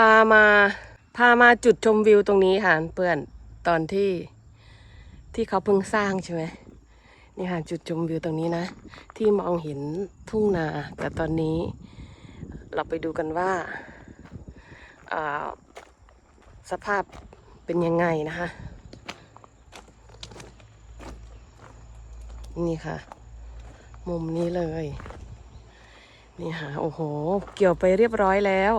พามาพามาจุดชมวิวตรงนี้ค่ะเพื่อนตอนที่ที่เขาเพิ่งสร้างใช่ไหมนี่ค่ะจุดชมวิวตรงนี้นะ ที่มองเห็นทุ่งนา แต่ตอนนี้เราไปดูกันว่าอ่าสภาพเป็นยังไงนะคะ นี่ค่ะ มุมนี้เลย นี่ค่ะ โอ้โห เกี่ยวไปเรียบร้อยแล้ว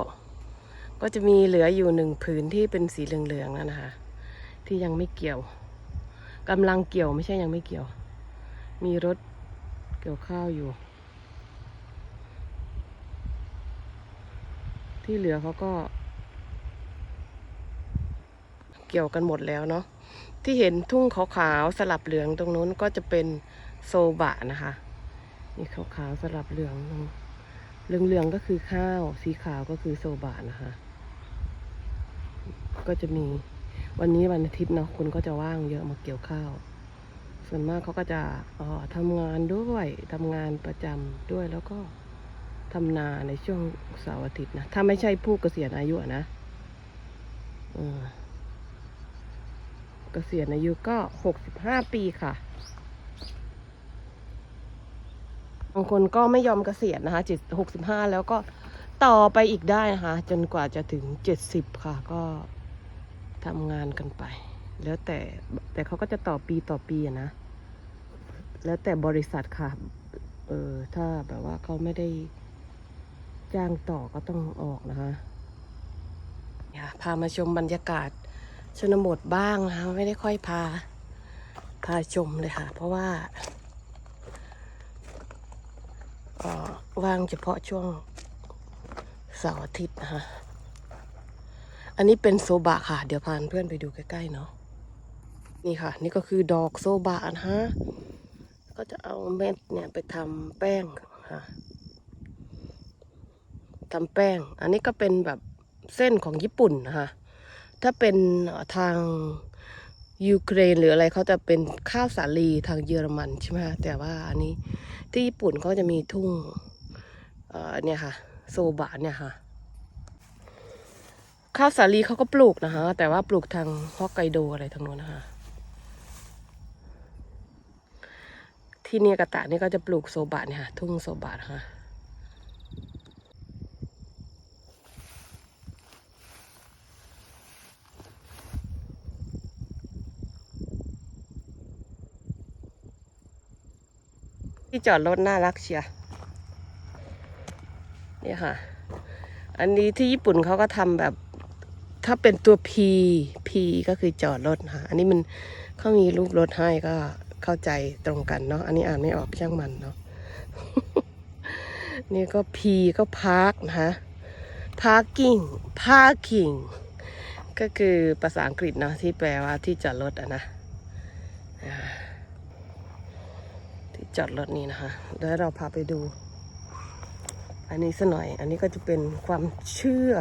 ก็จะมีเหลืออยู่หนึ่งผืนที่เป็นสีเหลืองๆนั่นนะคะ ที่ยังไม่เกี่ยวกำลังเกี่ยวไม่ใช่ยังไม่เกี่ยว มีรถเกี่ยวข้าวอยู่ ที่เหลือเขาก็ เกี่ยวกันหมดแล้วเนาะที่เห็นทุ่งขาวๆสลับเหลืองตรงนู้นก็จะเป็นโซบะนะคะนี่ขาวๆสลับเหลืองเหลืองๆก็คือข้าว สีขาวก็คือโซบะนะคะ ก็จะมีวันนี้วันอาทิตย์เนาะคนก็จะว่างเยอะมาเกี่ยวข้าว ส่วนมากเขาก็จะอ่อทำงานด้วยทำงานประจำด้วยแล้วก็ทำนาในช่วงเสาร์อาทิตย์นะถ้าไม่ใช่ผู้เกษียณอายุนะเออเกษียณอายุก็หกสิบห้าปีค่ะบางคนก็ไม่ยอมเกษียณนะคะเจ็ดหกสิบห้าแล้วก็ต่อไปอีกได้นะคะ จนกว่าจะถึงเจ็ดสิบค่ะ ก็ ทำงานกันไป แล้วแต่แต่เขาก็จะต่อปีต่อปีอะนะ แล้วแต่บริษัทค่ะ เออถ้าแบบว่าเขาไม่ได้จ้างต่อก็ต้องออกนะคะเนี่ยพามาชมบรรยากาศชนบทบ้างนะคะไม่ได้ค่อยพา พาชมเลยค่ะ เพราะว่าออว่างเฉพาะช่วงเสาร์อาทิตย์นะคะ อันนี้เป็นโซบะค่ะ เดี๋ยวพาเพื่อนไปดูใกล้ๆเนาะนี่ค่ะ นี่ก็คือดอกโซบะนะฮะก็จะเอาเม็ดเนี่ยไปทำแป้งค่ะทำแป้ง อันนี้ก็เป็นแบบเส้นของญี่ปุ่นนะคะถ้าเป็นทางยูเครนหรืออะไรเขาจะเป็นข้าวสาลีทางเยอรมันใช่ไหมคะแต่ว่าอันนี้ที่ญี่ปุ่นเขาจะมีทุ่งเอ่อเนี่ยค่ะ โซบะเนี่ยค่ะ ข้าวสาลีเขาก็ปลูกนะคะ แต่ว่าปลูกทางฮอกไกโดอะไรทางโน้นนะคะ ที่เนียกาตะนี่ก็จะปลูกโซบะเนี่ยค่ะ ทุ่งโซบะนะคะที่จอดรถน่ารักเชียร์เนี่ยค่ะ อันนี้ที่ญี่ปุ่นเขาก็ทำแบบ ถ้าเป็นตัว P P ก็คือจอดรถนะคะอันนี้มันเขามีรูปรถให้ก็เข้าใจตรงกันเนาะ อันนี้อ่านไม่ออกช่างมันเนาะ นี่ก็ P ก็ Park นะคะ Parking Parking ก็คือภาษาอังกฤษเนาะที่แปลว่าที่จอดรถอะนะ ที่จอดรถนี่นะคะเดี๋ยวเราพาไปดู อันนี้สัหน่อย อันนี้ก็จะเป็นความเชื่อ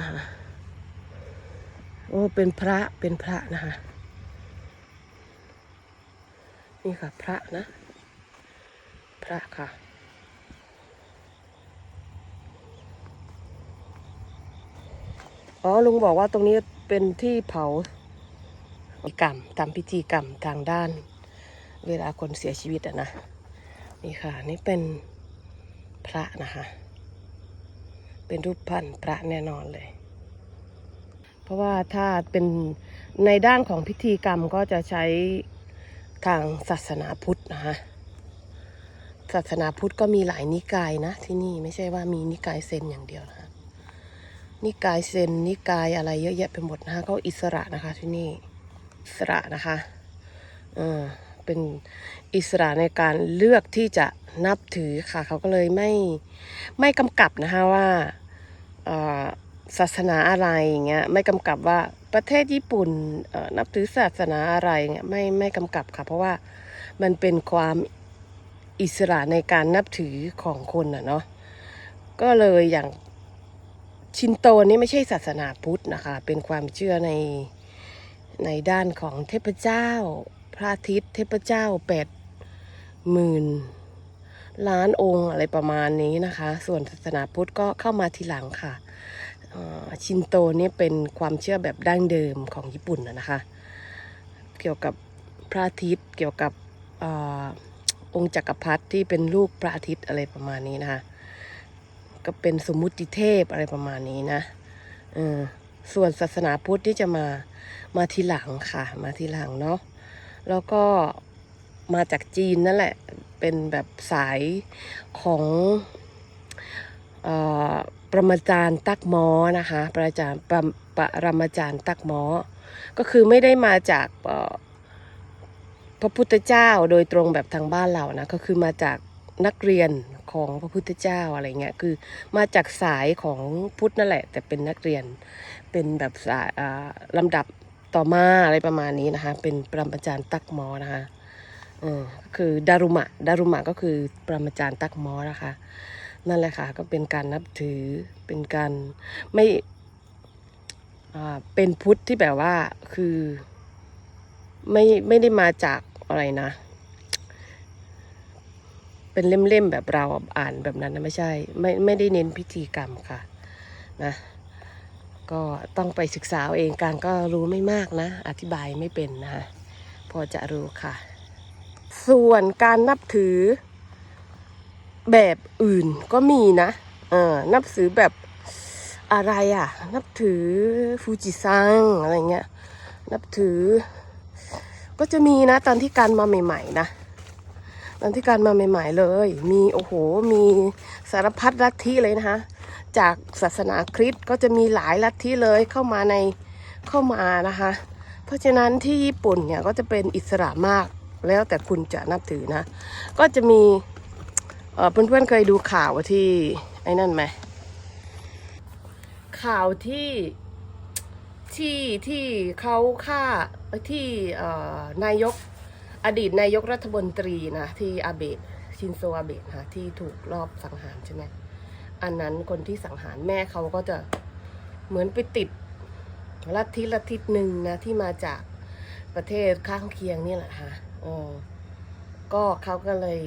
นะคะโอ้เป็นพระเป็นพระนะคะนี่ค่ะ พระนะ พระค่ะอ๋อลุงบอกว่าตรงนี้เป็นที่เผาพิกรรมทำพิธีกรรมทางด้าน เวลาคนเสียชีวิตอะนะ นี่ค่ะ นี่เป็นพระนะคะ เป็นรูปพันพระแน่นอนเลย เพราะว่าถ้าเป็นในด้านของพิธีกรรมก็จะใช้ทางศาสนาพุทธนะคะศาสนาพุทธก็มีหลายนิกายนะ ที่นี่ไม่ใช่ว่ามีนิกายเซนอย่างเดียวนะคะนิกายเซนนิกายอะไรเยอะแยะไปหมดนะคะก็อิสระนะคะที่นี่อิสระนะคะเออเป็นอิสระในการเลือกที่จะนับถือค่ะ เขาก็เลยไม่ไม่กำกับนะคะว่า ศาสนาอะไรอย่างเงี้ยไม่กำกับว่าประเทศญี่ปุ่นนับถือศาสนาอะไรเงี้ยไม่ไม่กำกับค่ะเพราะว่ามันเป็นความอิสระในการนับถือของคนน่ะเนาะก็เลยอย่างชินโตนี่ไม่ใช่ศาสนาพุทธนะคะ เป็นความเชื่อในในด้านของเทพเจ้า พระอาทิตย์ เทพเจ้าแปดหมื่น ล้านองค์อะไรประมาณนี้นะคะ ส่วนศาสนาพุทธก็เข้ามาทีหลังค่ะชินโตนี่เป็นความเชื่อแบบดั้งเดิมของญี่ปุ่นนะคะ เกี่ยวกับพระอาทิตย์เกี่ยวกับอองค์จักรพรรดิที่เป็นลูกพระอาทิตย์อะไรประมาณนี้นะคะ ก็เป็นสมมุติเทพอะไรประมาณนี้นะส่วนศาสนาพุทธที่จะมามาทีหลังค่ะ มาทีหลังเนาะแล้วก็ มาจากจีนนั่นแหละ เป็นแบบสายของออประมาจารย์ตักหมอนะคะ ประจารย์ประปรมาจารย์ตักหมอ ก็คือไม่ได้มาจากพระพุทธเจ้าโดยตรงแบบทางบ้านเรานะก็คือมาจากนักเรียนของพระพุทธเจ้าอะไรเงี้ยคือมาจากสายของพุทธนั่นแหละ แต่เป็นนักเรียนเป็นแบบสายอ่าลำดับต่อมาอะไรประมาณนี้นะคะ เป็นปรมาจารย์ตักหมอนะคะ ก็คือดารุมะดารุมะก็คือปรมาจารย์ตักมอนะคะ นั่นแหละค่ะ ก็เป็นการนับถือเป็นการไม่เป็นพุทธที่แบบว่าคือไม่ไม่ได้มาจากอะไรนะ เป็นเล่มๆแบบเราอ่านแบบนั้นนะไม่ใช่ ไม่ไม่ได้เน้นพิธีกรรมค่ะนะก็ต้องไปศึกษาเอาเองการก็รู้ไม่มากนะ อธิบายไม่เป็นนะคะพอจะรู้ค่ะ ส่วนการนับถือแบบอื่นก็มีนะเออนับถือแบบอะไรอะ นับถือฟูจิซังอะไรเงี้ย นับถือ ก็จะมีนะ ตอนที่การมาใหม่ ๆ นะ ตอนที่การมาใหม่ ๆ เลย มีโอ้โห มีสารพัดลัทธิเลยนะคะ จากศาสนาคริสต์ก็จะมีหลายลัทธิเลยเข้ามาในเข้ามานะคะ เพราะฉะนั้นที่ญี่ปุ่นเนี่ยก็จะเป็นอิสระมาก แล้วแต่คุณจะนับถือนะ ก็จะมีเพื่อนๆเคยดูข่าวที่ไอ้นั่นไหมข่าวที่ที่ที่เขาฆ่าที่นายกอดีตนายกรัฐมนตรีนะที่อาเบะชินโซอาเบะนะที่ถูกรอบสังหารใช่ไหมอันนั้นคนที่สังหารแม่เขาก็จะเหมือนไปติดลัทธิลัทธิหนึ่งนะที่มาจากประเทศข้างเคียงนี่แหละค่ะ ออก็เขาก็เลย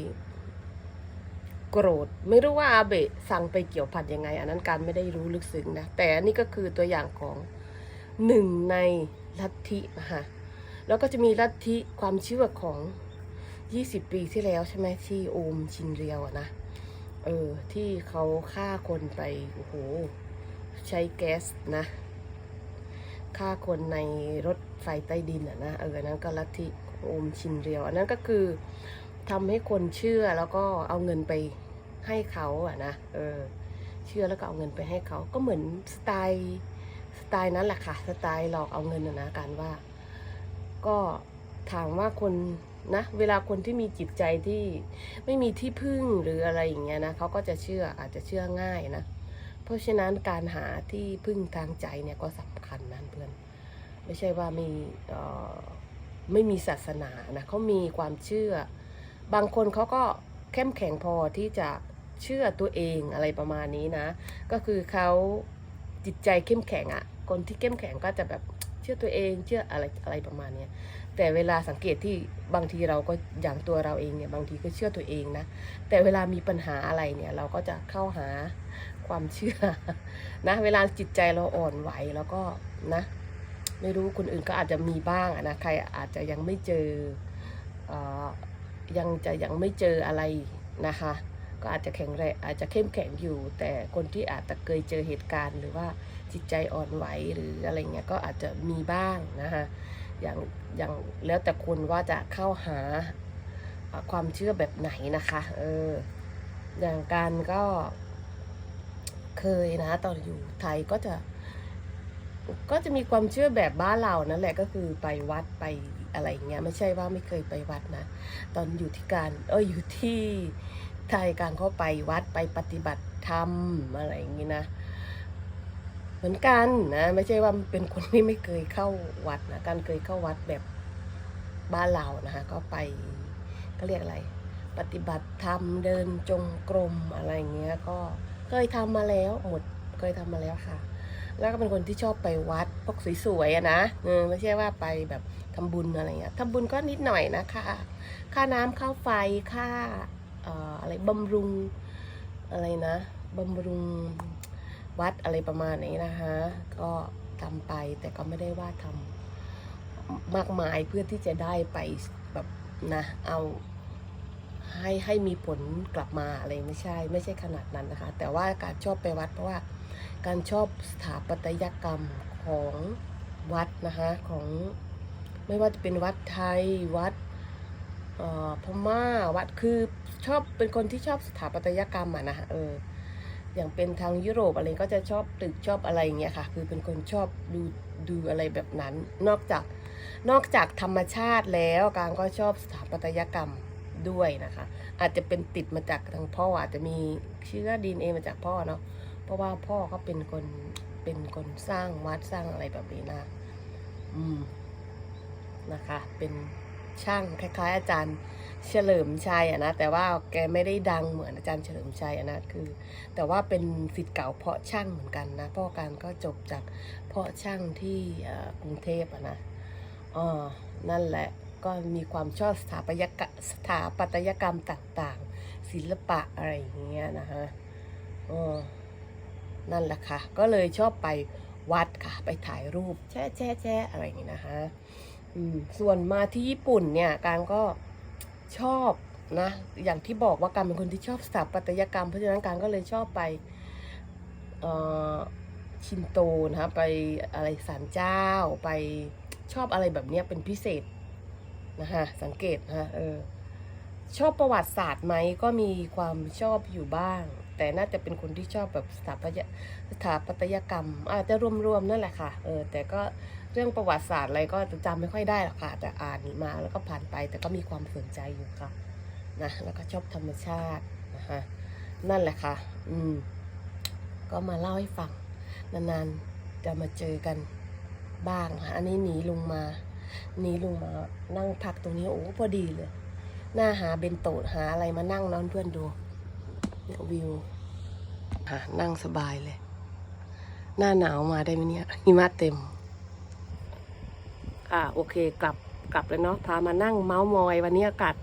โกรธ ไม่รู้ว่าอาเบะสั่งไปเกี่ยวพันยังไง อันนั้นการไม่ได้รู้ลึกซึ้งนะ แต่อันนี้ก็คือตัวอย่างของหนึ่งในลัทธินะคะแล้วก็จะมีลัทธิความเชื่อของ 20 ปีที่แล้วใช่ไหมที่โอมชินเรียวนะ เออ ที่เขาฆ่าคนไป โอ้โห ใช้แก๊สนะฆ่าคนในรถไฟใต้ดินอะนะ เออ นั้นก็ลัทธิ โอมชินเรียว อันนั้นก็คือทำให้คนเชื่อแล้วก็เอาเงินไปให้เขาอะนะเออเชื่อแล้วก็เอาเงินไปให้เขาก็เหมือนสไตล์สไตล์นั้นแหละค่ะสไตล์หลอกเอาเงินนะนะการว่า ก็ถามว่าคนนะเวลาคนที่มีจิตใจที่ไม่มีที่พึ่งหรืออะไรอย่างเงี้ยนะเขาก็จะเชื่ออาจจะเชื่อง่ายนะ เพราะฉะนั้นการหาที่พึ่งทางใจเนี่ยก็สำคัญนะเพื่อน ไม่ใช่ว่ามีเอ่อ ไม่มีศาสนานะเขามีความเชื่อ บางคนเขาก็เข้มแข็งพอที่จะเชื่อตัวเองอะไรประมาณนี้นะ ก็คือเขาจิตใจเข้มแข็งอะ่ะ คนที่เข้มแข็งก็จะแบบเชื่อตัวเองเชื่ออะไรอะไรประมาณนี้แต่เวลาสังเกตที่บางทีเราก็อย่างตัวเราเองเนี่ยบางทีก็เชื่อตัวเองนะแต่เวลามีปัญหาอะไรเนี่ยเราก็จะเข้าหาความเชื่อนะเวลาจิตใจเราอ่อนไหวแล้วก็นะ ไม่รู้คนอื่นก็อาจจะมีบ้างนะใครอาจจะยังไม่เจอเออยังจะยังไม่เจออะไรนะคะ ก็อาจจะแข็งแรงอาจจะเข้มแข็งอยู่ แต่คนที่อาจจะเคยเจอเหตุการณ์หรือว่าจิตใจอ่อนไหวหรืออะไรเงี้ยก็อาจจะมีบ้างนะคะอย่างอย่างแล้วแต่คนว่าจะเข้าหาอ่าความเชื่อแบบไหนนะคะเอออย่างการก็เคยนะตอนอยู่ไทยก็จะ ก็จะมีความเชื่อแบบบ้านเรานั่นแหละก็คือไปวัดไปอะไรเงี้ยไม่ใช่ว่าไม่เคยไปวัดนะ ตอนอยู่ที่การเอออยู่ที่ไทยการเข้าไปวัดไปปฏิบัติธรรมอะไรอย่างงี้นะ เหมือนกันนะไม่ใช่ว่าเป็นคนที่ไม่เคยเข้าวัดนะการเคยเข้าวัดแบบบ้านเรานะคะก็ไปก็เรียกอะไร ปฏิบัติธรรมเดินจงกรมอะไรเงี้ยก็เคยทำมาแล้วหมดเคยทำมาแล้วค่ะ แล้วก็เป็นคนที่ชอบไปวัดพวกสวยๆอะนะเออไม่ใช่ว่าไปแบบทำบุญอะไรเงี้ยทำบุญก็นิดหน่อยนะคะ ค่าน้ำค่าไฟค่าเอ่ออะไรบำรุงอะไรนะบำรุงวัดอะไรประมาณนี้นะคะ ก็ทำไปแต่ก็ไม่ได้ว่าทำมากมายเพื่อที่จะได้ไปแบบนะเอาให้ให้มีผลกลับมาอะไรไม่ใช่ ไม่ใช่ขนาดนั้นนะคะ แต่ว่าการชอบไปวัดเพราะว่า การชอบสถาปัตยกรรมของวัดนะคะของไม่ว่าจะเป็นวัดไทยวัดพม่าวัดคือชอบเป็นคนที่ชอบสถาปัตยกรรมอะนะเอออย่างเป็นทางยุโรปอะไรก็จะชอบตึกชอบอะไรอย่างเงี้ยค่ะ คือเป็นคนชอบดูดูอะไรแบบนั้น นอกจากนอกจากธรรมชาติแล้วกางก็ชอบสถาปัตยกรรมด้วยนะคะ อาจจะเป็นติดมาจากทางพ่ออาจจะมีเชื้อดีเอมาจากพ่อเนาะ เพราะว่าพ่อเขาเป็นคนเป็นคนสร้างวัดสร้างอะไรแบบนี้นะอืมนะคะ เป็นช่างคล้าย ๆ อาจารย์เฉลิมชัยอะนะแต่ว่าแกไม่ได้ดังเหมือนอาจารย์เฉลิมชัยอะนะคือ แต่ว่าเป็นศิษย์เก่าเพาะช่างเหมือนกันนะพ่อการก็จบจากเพาะช่างที่กรุงเทพอะนะอ๋อนั่นแหละก็มีความชอบสถาปัตยกรรมสถาปัตยกรรมต่างๆ ศิลปะอะไรอย่างเงี้ยนะฮะอ๋อ นั่นแหละค่ะ ก็เลยชอบไปวัดค่ะ ไปถ่ายรูปแช่แช่แช่อะไรอย่างงี้นะคะส่วนมาที่ญี่ปุ่นเนี่ยการก็ชอบนะ อย่างที่บอกว่าการเป็นคนที่ชอบสถาปัตยกรรม เพราะฉะนั้นการก็เลยชอบไปชินโตนะคะไปอะไรศาลเจ้าไปชอบอะไรแบบนี้เป็นพิเศษนะคะสังเกตนะะเออชอบประวัติศาสตร์ไหมก็มีความชอบอยู่บ้าง แต่น่าจะเป็นคนที่ชอบแบบสถาปัตยสถาปัตยกรรม อาจจะรวมๆนั่นแหละค่ะเออแต่ก็เรื่องประวัติศาสตร์อะไรก็จะจำไม่ค่อยได้หรอกค่ะ แต่อ่านมาแล้วก็ผ่านไปแต่ก็มีความสนใจอยู่ค่ะนะแล้วก็ชอบธรรมชาตินะคะนั่นแหละค่ะ อืม ก็มาเล่าให้ฟัง นานๆจะมาเจอกันบ้างค่ะอันนี้หนีลงมาหนีลงมานั่งพักตรงนี้โอ้พอดีเลย หน้าหาเบนโตหาอะไรมานั่งนอนเพื่อนดู เนี่ยวิวค่ะนั่งสบายเลย หน้าหนาวมาได้ไหมเนี่ยหิมะเต็ม ค่ะ โอเคกลับกลับแล้วเนาะพามานั่งเมาส์มอย วันนี้อากาศ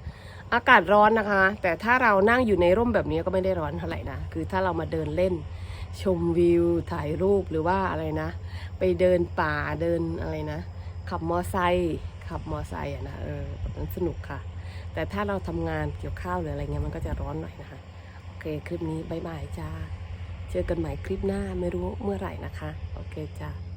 อากาศร้อนนะคะ แต่ถ้าเรานั่งอยู่ในร่มแบบนี้ก็ไม่ได้ร้อนเท่าไหร่นะ คือถ้าเรามาเดินเล่น ชมวิวถ่ายรูปหรือว่าอะไรนะ ไปเดินป่าเดินอะไรนะ ขับมอไซค์ขับมอไซค์อะนะเออแบบนั้นสนุกค่ะ แต่ถ้าเราทำงานเกี่ยวข้าวหรืออะไรเงี้ยมันก็จะร้อนหน่อยนะคะ เคคลิปนี้บายบายจ้า เจอกันใหม่คลิปหน้าไม่รู้เมื่อไหร่นะคะ โอเคจ้า